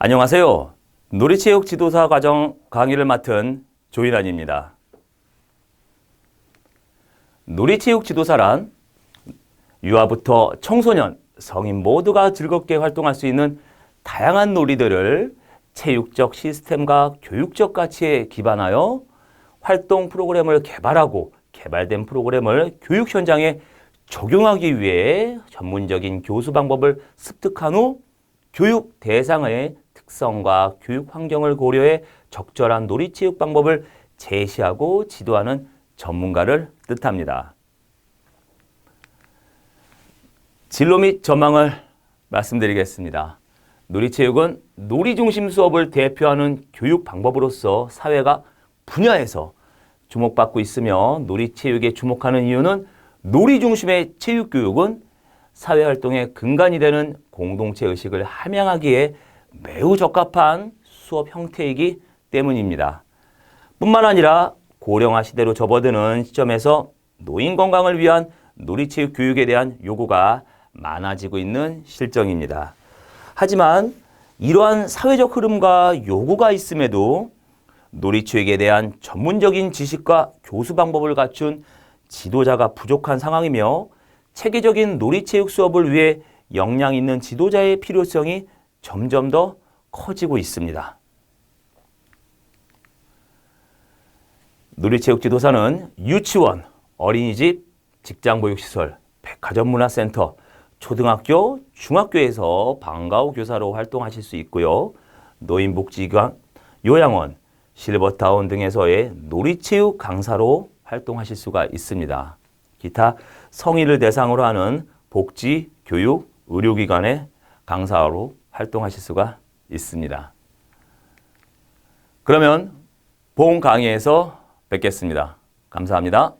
안녕하세요. 놀이체육 지도사 과정 강의를 맡은 조인환입니다. 놀이체육 지도사란 유아부터 청소년, 성인 모두가 즐겁게 활동할 수 있는 다양한 놀이들을 체육적 시스템과 교육적 가치에 기반하여 활동 프로그램을 개발하고 개발된 프로그램을 교육 현장에 적용하기 위해 전문적인 교수 방법을 습득한 후 교육 대상의 특성과 교육 환경을 고려해 적절한 놀이체육 방법을 제시하고 지도하는 전문가를 뜻합니다. 진로 및 전망을 말씀드리겠습니다. 놀이체육은 놀이 중심 수업을 대표하는 교육 방법으로서 사회가 분야에서 주목받고 있으며 놀이체육에 주목하는 이유는 놀이 중심의 체육교육은 사회활동의 근간이 되는 공동체 의식을 함양하기에 매우 적합한 수업 형태이기 때문입니다. 뿐만 아니라 고령화 시대로 접어드는 시점에서 노인 건강을 위한 놀이체육 교육에 대한 요구가 많아지고 있는 실정입니다. 하지만 이러한 사회적 흐름과 요구가 있음에도 놀이체육에 대한 전문적인 지식과 교수 방법을 갖춘 지도자가 부족한 상황이며 체계적인 놀이체육 수업을 위해 역량 있는 지도자의 필요성이 점점 더 커지고 있습니다. 놀이체육 지도사는 유치원, 어린이집, 직장보육시설, 백화점문화센터, 초등학교, 중학교에서 방과 후 교사로 활동하실 수 있고요. 노인복지관, 요양원, 실버타운 등에서의 놀이체육 강사로 활동하실 수가 있습니다. 기타 성인을 대상으로 하는 복지, 교육, 의료기관의 강사로 활동하실 수가 있습니다. 그러면 본 강의에서 뵙겠습니다. 감사합니다.